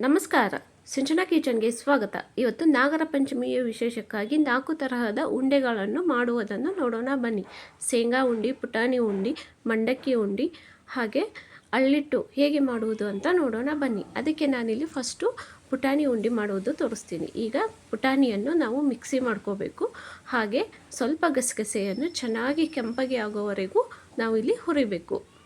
ನಮಸ್ಕಾರ. ಸಿಂಚನಾ ಕಿಚನ್ಗೆ ಸ್ವಾಗತ. ಇವತ್ತು ನಾಗರ ಪಂಚಮಿಯ ವಿಶೇಷಕ್ಕಾಗಿ ನಾಲ್ಕು ತರಹದ ಉಂಡೆಗಳನ್ನು ಮಾಡುವುದನ್ನು ನೋಡೋಣ. ಬನ್ನಿ. ಶೇಂಗಾ ಉಂಡಿ, ಪುಟಾಣಿ ಉಂಡಿ, ಮಂಡಕ್ಕಿ ಉಂಡಿ, ಹಾಗೆ ಅಳ್ಳಿಟ್ಟು ಹೇಗೆ ಮಾಡುವುದು ಅಂತ ನೋಡೋಣ. ಬನ್ನಿ. ಅದಕ್ಕೆ ನಾನಿಲ್ಲಿ ಫಸ್ಟು ಪುಟಾಣಿ ಉಂಡಿ ಮಾಡುವುದು ತೋರಿಸ್ತೀನಿ. ಈಗ ಪುಟಾಣಿಯನ್ನು ನಾವು ಮಿಕ್ಸಿ ಮಾಡ್ಕೋಬೇಕು. ಹಾಗೆ ಸ್ವಲ್ಪ ಗಸಗಸೆಯನ್ನು ಚೆನ್ನಾಗಿ ಕೆಂಪಗೆ ಆಗೋವರೆಗೂ ನಾವು ಇಲ್ಲಿ ಹುರಿಬೇಕು.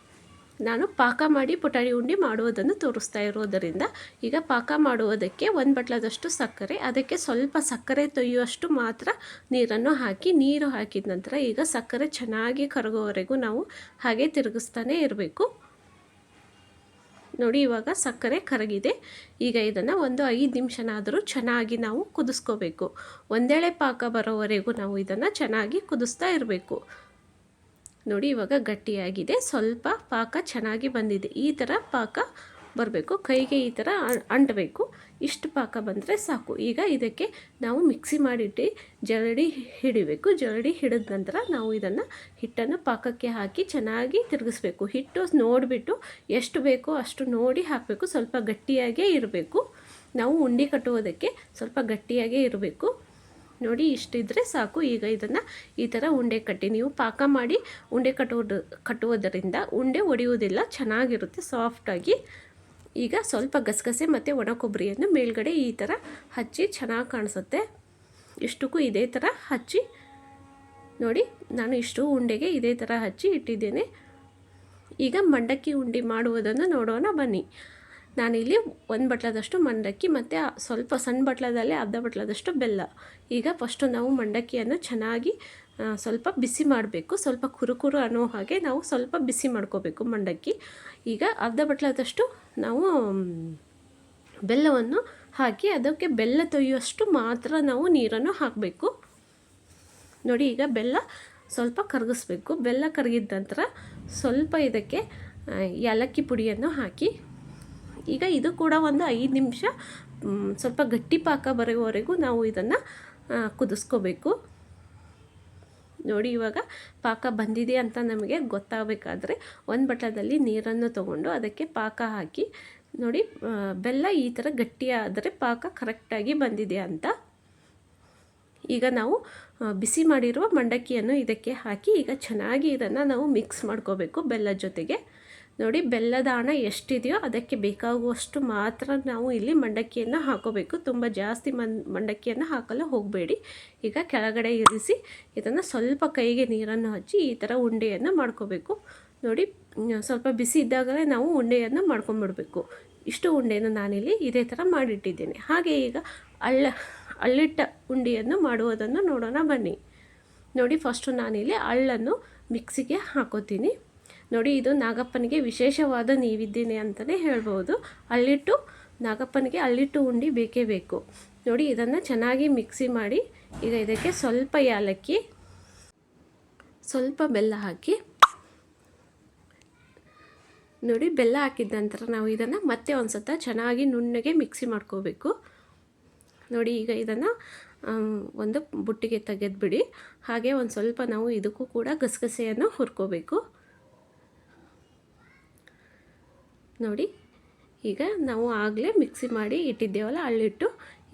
ನಾನು ಪಾಕ ಮಾಡಿ ಪುಟಾಣಿ ಉಂಡಿ ಮಾಡುವುದನ್ನು ತೋರಿಸ್ತಾ ಇರೋದರಿಂದ ಈಗ ಪಾಕ ಮಾಡುವುದಕ್ಕೆ ಒಂದು ಬಟ್ಲದಷ್ಟು ಸಕ್ಕರೆ, ಅದಕ್ಕೆ ಸ್ವಲ್ಪ ಸಕ್ಕರೆ ತೊಯ್ಯುವಷ್ಟು ಮಾತ್ರ ನೀರನ್ನು ಹಾಕಿ, ನೀರು ಹಾಕಿದ ನಂತರ ಈಗ ಸಕ್ಕರೆ ಚೆನ್ನಾಗಿ ಕರಗೋವರೆಗೂ ನಾವು ಹಾಗೆ ತಿರುಗಿಸ್ತಾನೆ ಇರಬೇಕು. ನೋಡಿ ಇವಾಗ ಸಕ್ಕರೆ ಕರಗಿದೆ. ಈಗ ಇದನ್ನು ಒಂದು ಐದು ನಿಮಿಷನಾದರೂ ಚೆನ್ನಾಗಿ ನಾವು ಕುದಿಸ್ಕೋಬೇಕು. ಒಂದೇಳೆ ಪಾಕ ಬರೋವರೆಗೂ ನಾವು ಇದನ್ನು ಚೆನ್ನಾಗಿ ಕುದಿಸ್ತಾ ಇರಬೇಕು. ನೋಡಿ, ಇವಾಗ ಗಟ್ಟಿಯಾಗಿದೆ. ಸ್ವಲ್ಪ ಪಾಕ ಚೆನ್ನಾಗಿ ಬಂದಿದೆ. ಈ ಥರ ಪಾಕ ಬರಬೇಕು. ಕೈಗೆ ಈ ಥರ ಅಂಟಬೇಕು. ಇಷ್ಟು ಪಾಕ ಬಂದರೆ ಸಾಕು. ಈಗ ಇದಕ್ಕೆ ನಾವು ಮಿಕ್ಸಿ ಮಾಡಿಟ್ಟು ಜರಡಿ ಹಿಡಿಬೇಕು. ಜರಡಿ ಹಿಡಿದ ನಂತರ ನಾವು ಇದನ್ನು ಹಿಟ್ಟನ್ನು ಪಾಕಕ್ಕೆ ಹಾಕಿ ಚೆನ್ನಾಗಿ ತಿರುಗಿಸ್ಬೇಕು. ಹಿಟ್ಟು ನೋಡಿಬಿಟ್ಟು ಎಷ್ಟು ಬೇಕೋ ಅಷ್ಟು ನೋಡಿ ಹಾಕಬೇಕು. ಸ್ವಲ್ಪ ಗಟ್ಟಿಯಾಗೇ ಇರಬೇಕು. ನಾವು ಉಂಡೆ ಕಟ್ಟುವುದಕ್ಕೆ ಸ್ವಲ್ಪ ಗಟ್ಟಿಯಾಗೇ ಇರಬೇಕು. ನೋಡಿ, ಇಷ್ಟಿದ್ರೆ ಸಾಕು. ಈಗ ಇದನ್ನು ಈ ಥರ ಉಂಡೆ ಕಟ್ಟಿ, ನೀವು ಪಾಕ ಮಾಡಿ ಉಂಡೆ ಕಟ್ಟುವುದು ಕಟ್ಟುವುದರಿಂದ ಉಂಡೆ ಒಡೆಯುವುದಿಲ್ಲ, ಚೆನ್ನಾಗಿರುತ್ತೆ ಸಾಫ್ಟಾಗಿ ಈಗ ಸ್ವಲ್ಪ ಗಸಗಸೆ ಮತ್ತು ಒಣ ಕೊಬ್ಬರಿಯನ್ನು ಮೇಲ್ಗಡೆ ಈ ಥರ ಹಚ್ಚಿ ಚೆನ್ನಾಗಿ ಕಾಣಿಸುತ್ತೆ. ಇಷ್ಟಕ್ಕೂ ಇದೇ ಥರ ಹಚ್ಚಿ, ನೋಡಿ, ನಾನು ಇಷ್ಟು ಉಂಡೆಗೆ ಇದೇ ಥರ ಹಚ್ಚಿ ಇಟ್ಟಿದ್ದೇನೆ. ಈಗ ಮಂಡಕ್ಕಿ ಉಂಡೆ ಮಾಡುವುದನ್ನು ನೋಡೋಣ, ಬನ್ನಿ. ನಾನಿಲ್ಲಿ ಒಂದು ಬಟ್ಲದಷ್ಟು ಮಂಡಕ್ಕಿ ಮತ್ತು ಸ್ವಲ್ಪ ಸಣ್ಣ ಬಟ್ಲದಲ್ಲೇ ಅರ್ಧ ಬಟ್ಲದಷ್ಟು ಬೆಲ್ಲ. ಈಗ ಫಸ್ಟು ನಾವು ಮಂಡಕ್ಕಿಯನ್ನು ಚೆನ್ನಾಗಿ ಸ್ವಲ್ಪ ಬಿಸಿ ಮಾಡಬೇಕು. ಸ್ವಲ್ಪ ಕುರುಕುರು ಅನ್ನೋ ಹಾಗೆ ನಾವು ಸ್ವಲ್ಪ ಬಿಸಿ ಮಾಡ್ಕೋಬೇಕು ಮಂಡಕ್ಕಿ. ಈಗ ಅರ್ಧ ಬಟ್ಲದಷ್ಟು ನಾವು ಬೆಲ್ಲವನ್ನು ಹಾಕಿ ಅದಕ್ಕೆ ಬೆಲ್ಲ ತೊಯ್ಯುವಷ್ಟು ಮಾತ್ರ ನಾವು ನೀರನ್ನು ಹಾಕಬೇಕು. ನೋಡಿ ಈಗ ಬೆಲ್ಲ ಸ್ವಲ್ಪ ಕರಗಿಸ್ಬೇಕು. ಬೆಲ್ಲ ಕರಗಿದ ನಂತರ ಸ್ವಲ್ಪ ಇದಕ್ಕೆ ಏಲಕ್ಕಿ ಪುಡಿಯನ್ನು ಹಾಕಿ ಈಗ ಇದು ಕೂಡ ಒಂದು ಐದು ನಿಮಿಷ ಸ್ವಲ್ಪ ಗಟ್ಟಿ ಪಾಕ ಬರೋವರೆಗೂ ನಾವು ಇದನ್ನು ಕುದಿಸ್ಕೋಬೇಕು. ನೋಡಿ, ಇವಾಗ ಪಾಕ ಬಂದಿದೆ ಅಂತ ನಮಗೆ ಗೊತ್ತಾಗಬೇಕಾದ್ರೆ ಒಂದು ಬಟ್ಟಲದಲ್ಲಿ ನೀರನ್ನು ತಗೊಂಡು ಅದಕ್ಕೆ ಪಾಕ ಹಾಕಿ, ನೋಡಿ ಬೆಲ್ಲ ಈ ಥರ ಗಟ್ಟಿಯಾದರೆ ಪಾಕ ಕರೆಕ್ಟಾಗಿ ಬಂದಿದೆ ಅಂತ. ಈಗ ನಾವು ಬಿಸಿ ಮಾಡಿರುವ ಮಂಡಕ್ಕಿಯನ್ನು ಇದಕ್ಕೆ ಹಾಕಿ, ಈಗ ಚೆನ್ನಾಗಿ ಇದನ್ನು ನಾವು ಮಿಕ್ಸ್ ಮಾಡ್ಕೋಬೇಕು ಬೆಲ್ಲದ ಜೊತೆಗೆ. ನೋಡಿ ಬೆಲ್ಲದ ಹಣ ಎಷ್ಟಿದೆಯೋ ಅದಕ್ಕೆ ಬೇಕಾಗುವಷ್ಟು ಮಾತ್ರ ನಾವು ಇಲ್ಲಿ ಮಂಡಕ್ಕಿಯನ್ನು ಹಾಕೋಬೇಕು. ತುಂಬ ಜಾಸ್ತಿ ಮನ್, ಮಂಡಕ್ಕಿಯನ್ನು ಹಾಕಲು ಹೋಗಬೇಡಿ. ಈಗ ಕೆಳಗಡೆ ಇರಿಸಿ, ಇದನ್ನು ಸ್ವಲ್ಪ ಕೈಗೆ ನೀರನ್ನು ಹಚ್ಚಿ ಈ ಥರ ಉಂಡೆಯನ್ನು ಮಾಡ್ಕೋಬೇಕು. ನೋಡಿ ಸ್ವಲ್ಪ ಬಿಸಿ ಇದ್ದಾಗಲೇ ನಾವು ಉಂಡೆಯನ್ನು ಮಾಡ್ಕೊಂಬಿಡಬೇಕು. ಇಷ್ಟು ಉಂಡೆಯನ್ನು ನಾನಿಲ್ಲಿ ಇದೇ ಥರ ಮಾಡಿಟ್ಟಿದ್ದೇನೆ. ಹಾಗೆ ಈಗ ಅಳ್ಳ, ಅಳ್ಳಿಟ್ಟ ಉಂಡೆಯನ್ನು ಮಾಡುವುದನ್ನು ನೋಡೋಣ ಬನ್ನಿ. ನೋಡಿ ಫಸ್ಟು ನಾನಿಲ್ಲಿ ಅಳ್ಳನ್ನು ಮಿಕ್ಸಿಗೆ ಹಾಕೋತೀನಿ. ನೋಡಿ, ಇದು ನಾಗಪ್ಪನಿಗೆ ವಿಶೇಷವಾದ ನೀವಿದ್ದೀನಿ ಅಂತಲೇ ಹೇಳ್ಬೋದು. ಅಲ್ಲಿಟ್ಟು ನಾಗಪ್ಪನಿಗೆ ಅಲ್ಲಿಟ್ಟು ಉಂಡಿ ಬೇಕೇ ಬೇಕು. ನೋಡಿ, ಇದನ್ನು ಚೆನ್ನಾಗಿ ಮಿಕ್ಸಿ ಮಾಡಿ ಈಗ ಇದಕ್ಕೆ ಸ್ವಲ್ಪ ಏಲಕ್ಕಿ, ಸ್ವಲ್ಪ ಬೆಲ್ಲ ಹಾಕಿ, ನೋಡಿ, ಬೆಲ್ಲ ಹಾಕಿದ ನಂತರ ನಾವು ಇದನ್ನು ಮತ್ತೆ ಒಂದು ಸತ ಚೆನ್ನಾಗಿ ನುಣ್ಣಗೆ ಮಿಕ್ಸಿ ಮಾಡ್ಕೋಬೇಕು. ನೋಡಿ, ಈಗ ಇದನ್ನು ಒಂದು ಬುಟ್ಟಿಗೆ ತೆಗೆದುಬಿಡಿ. ಹಾಗೆ ಒಂದು ಸ್ವಲ್ಪ ನಾವು ಇದಕ್ಕೂ ಕೂಡ ಗಸಗಸೆಯನ್ನು ಹುರ್ಕೋಬೇಕು. ನೋಡಿ. ಈಗ ನಾವು ಆಗಲೇ ಮಿಕ್ಸಿ ಮಾಡಿ ಇಟ್ಟಿದ್ದೇವಲ್ಲ, ಅಳ್ಳಿಟ್ಟು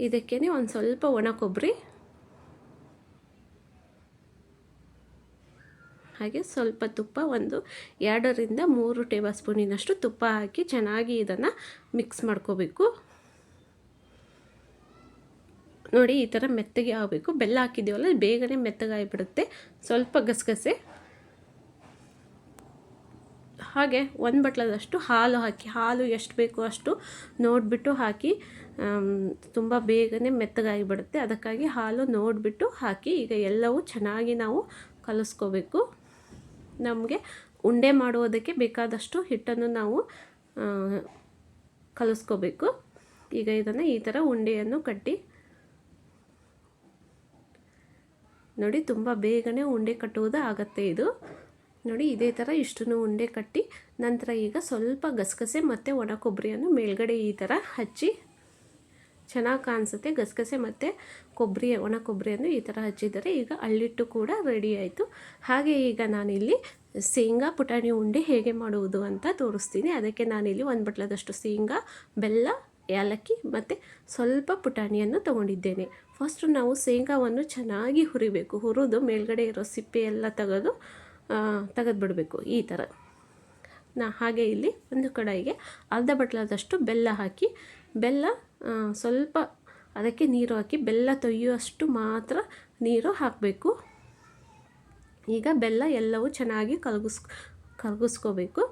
ಇದಕ್ಕೇ ಒಂದು ಸ್ವಲ್ಪ ಒಣ ಕೊಬ್ಬರಿ. ಹಾಗೆ ಸ್ವಲ್ಪ ತುಪ್ಪ, ಒಂದು ಎರಡರಿಂದ ಮೂರು ಟೇಬಲ್ ಸ್ಪೂನಿನಷ್ಟು ತುಪ್ಪ ಹಾಕಿ ಚೆನ್ನಾಗಿ ಇದನ್ನು ಮಿಕ್ಸ್ ಮಾಡ್ಕೋಬೇಕು. ನೋಡಿ, ಈ ಥರ ಮೆತ್ತಗೆ ಆಗಬೇಕು. ಬೆಲ್ಲ ಹಾಕಿದ್ದೀವಲ್ಲ ಬೇಗನೆ ಮೆತ್ತಗಾಗಿಬಿಡುತ್ತೆ. ಸ್ವಲ್ಪ ಗಸಗಸೆ. ಹಾಗೆ ಒಂದು ಬಟ್ಲದಷ್ಟು ಹಾಲು ಹಾಕಿ, ಹಾಲು ಎಷ್ಟು ಬೇಕೋ ಅಷ್ಟು ನೋಡಿಬಿಟ್ಟು ಹಾಕಿ ತುಂಬ ಬೇಗನೆ ಮೆತ್ತಗಾಗಿ ಬಿಡುತ್ತೆ ಅದಕ್ಕಾಗಿ ಹಾಲು ನೋಡಿಬಿಟ್ಟು ಹಾಕಿ, ಈಗ ಎಲ್ಲವೂ ಚೆನ್ನಾಗಿ ನಾವು ಕಲಿಸ್ಕೋಬೇಕು. ನಮಗೆ ಉಂಡೆ ಮಾಡುವುದಕ್ಕೆ ಬೇಕಾದಷ್ಟು ಹಿಟ್ಟನ್ನು ನಾವು ಕಲಿಸ್ಕೋಬೇಕು. ಈಗ ಇದನ್ನು ಈ ಥರ ಉಂಡೆಯನ್ನು ಕಟ್ಟಿ, ನೋಡಿ, ತುಂಬ ಬೇಗನೆ ಉಂಡೆ ಕಟ್ಟುವುದು ಆಗತ್ತೆ ಇದು. ನೋಡಿ ಇದೇ ಥರ ಇಷ್ಟನ್ನು ಉಂಡೆ ಕಟ್ಟಿ ನಂತರ ಈಗ ಸ್ವಲ್ಪ ಗಸಗಸೆ ಮತ್ತು ಒಣ ಕೊಬ್ಬರಿಯನ್ನು ಮೇಲ್ಗಡೆ ಈ ಥರ ಹಚ್ಚಿ ಚೆನ್ನಾಗಿ ಕಾಣಿಸುತ್ತೆ. ಗಸಗಸೆ ಮತ್ತು ಕೊಬ್ಬರಿ ಒಣ ಕೊಬ್ಬರಿಯನ್ನು ಈ ಥರ ಹಚ್ಚಿದರೆ ಈಗ ಅಳ್ಳಿಟ್ಟು ಕೂಡ ರೆಡಿ ಆಯಿತು. ಹಾಗೆ ಈಗ ನಾನಿಲ್ಲಿ ಶೇಂಗಾ ಪುಟಾಣಿ ಉಂಡೆ ಹೇಗೆ ಮಾಡುವುದು ಅಂತ ತೋರಿಸ್ತೀನಿ. ಅದಕ್ಕೆ ನಾನಿಲ್ಲಿ ಒಂದು ಬಟ್ಲದಷ್ಟು ಶೇಂಗಾ, ಬೆಲ್ಲ, ಏಲಕ್ಕಿ ಮತ್ತು ಸ್ವಲ್ಪ ಪುಟಾಣಿಯನ್ನು ತೊಗೊಂಡಿದ್ದೇನೆ. ಫಸ್ಟು ನಾವು ಶೇಂಗಾವನ್ನು ಚೆನ್ನಾಗಿ ಹುರಿಬೇಕು. ಹುರಿದು ಮೇಲ್ಗಡೆ ಇರೋ ಸಿಪ್ಪೆ ಎಲ್ಲ ತೆಗೆದು ತೆಗೆದು ಬಿಡಬೇಕು ಈ ಥರ. ನಾ ಹಾಗೆ ಇಲ್ಲಿ ಒಂದು ಕಡಾಯಿಗೆ ಅರ್ಧ ಬಟ್ಲಾದಷ್ಟು ಬೆಲ್ಲ ಹಾಕಿ, ಬೆಲ್ಲ ಸ್ವಲ್ಪ ಅದಕ್ಕೆ ನೀರು ಹಾಕಿ, ಬೆಲ್ಲ ತೊಯ್ಯುವಷ್ಟು ಮಾತ್ರ ನೀರು ಹಾಕಬೇಕು. ಈಗ ಬೆಲ್ಲ ಎಲ್ಲವೂ ಚೆನ್ನಾಗಿ ಕರಗಿಸ್ ಕರಗಿಸ್ಕೋಬೇಕು.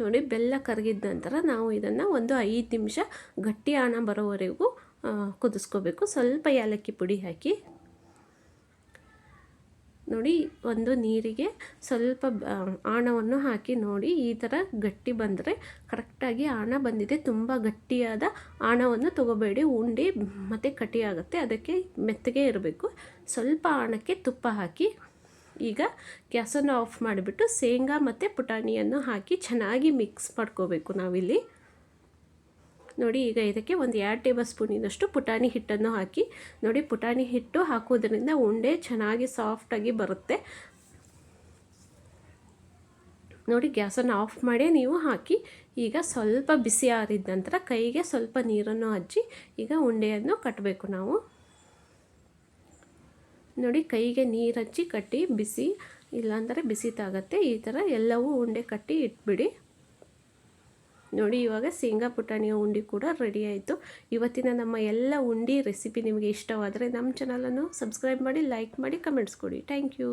ನೋಡಿ, ಬೆಲ್ಲ ಕರಗಿದ ನಂತರ ನಾವು ಇದನ್ನು ಒಂದು ಐದು ನಿಮಿಷ ಗಟ್ಟಿ ಆಣ ಬರೋವರೆಗೂ ಕುದಿಸ್ಕೋಬೇಕು. ಸ್ವಲ್ಪ ಏಲಕ್ಕಿ ಪುಡಿ ಹಾಕಿ. ನೋಡಿ, ಒಂದು ನೀರಿಗೆ ಸ್ವಲ್ಪ ಆಣವನ್ನು ಹಾಕಿ ನೋಡಿ, ಈ ಥರ ಗಟ್ಟಿ ಬಂದರೆ ಕರೆಕ್ಟಾಗಿ ಆಣ ಬಂದಿದೆ. ತುಂಬ ಗಟ್ಟಿಯಾದ ಆಣವನ್ನು ತಗೋಬೇಡಿ. ಉಂಡೆ ಮತ್ತು ಕಟಿಯಾಗುತ್ತೆ ಅದಕ್ಕೆ ಮೆತ್ತಗೆ ಇರಬೇಕು. ಸ್ವಲ್ಪ ಆಣಕ್ಕೆ ತುಪ್ಪ ಹಾಕಿ, ಈಗ ಗ್ಯಾಸನ್ನು ಆಫ್ ಮಾಡಿಬಿಟ್ಟು ಶೇಂಗಾ ಮತ್ತು ಪುಟಾಣಿಯನ್ನು ಹಾಕಿ ಚೆನ್ನಾಗಿ ಮಿಕ್ಸ್ ಮಾಡ್ಕೋಬೇಕು ನಾವಿಲ್ಲಿ. ನೋಡಿ, ಈಗ ಇದಕ್ಕೆ ಒಂದು ಎರಡು ಟೇಬಲ್ ಸ್ಪೂನಿನಷ್ಟು ಪುಟಾಣಿ ಹಿಟ್ಟನ್ನು ಹಾಕಿ, ನೋಡಿ, ಪುಟಾಣಿ ಹಿಟ್ಟು ಹಾಕೋದ್ರಿಂದ ಉಂಡೆ ಚೆನ್ನಾಗಿ ಸಾಫ್ಟಾಗಿ ಬರುತ್ತೆ. ನೋಡಿ, ಗ್ಯಾಸನ್ನು ಆಫ್ ಮಾಡಿ ನೀವು ಹಾಕಿ, ಈಗ ಸ್ವಲ್ಪ ಬಿಸಿ ಆರಿದ ನಂತರ ಕೈಗೆ ಸ್ವಲ್ಪ ನೀರನ್ನು ಹಚ್ಚಿ, ಈಗ ಉಂಡೆಯನ್ನು ಕಟ್ಟಬೇಕು ನಾವು. ನೋಡಿ, ಕೈಗೆ ನೀರು ಹಚ್ಚಿ ಕಟ್ಟಿ, ಬಿಸಿ, ಇಲ್ಲಾಂದರೆ ಬಿಸಿ ತಾಗತ್ತೆ, ಈ ಥರ ಎಲ್ಲವೂ ಉಂಡೆ ಕಟ್ಟಿ ಇಟ್ಬಿಡಿ. ನೋಡಿ, ಇವಾಗ ಶೇಂಗಾ ಪುಟಾಣಿಯ ಉಂಡಿ ಕೂಡ ರೆಡಿ ಆಯಿತು. ಇವತ್ತಿನ ನಮ್ಮ ಎಲ್ಲ ಉಂಡಿ ರೆಸಿಪಿ ನಿಮಗೆ ಇಷ್ಟವಾದರೆ ನಮ್ಮ ಚಾನಲನ್ನು ಸಬ್ಸ್ಕ್ರೈಬ್ ಮಾಡಿ ಲೈಕ್ ಮಾಡಿ ಕಮೆಂಟ್ಸ್ ಕೊಡಿ. Thank you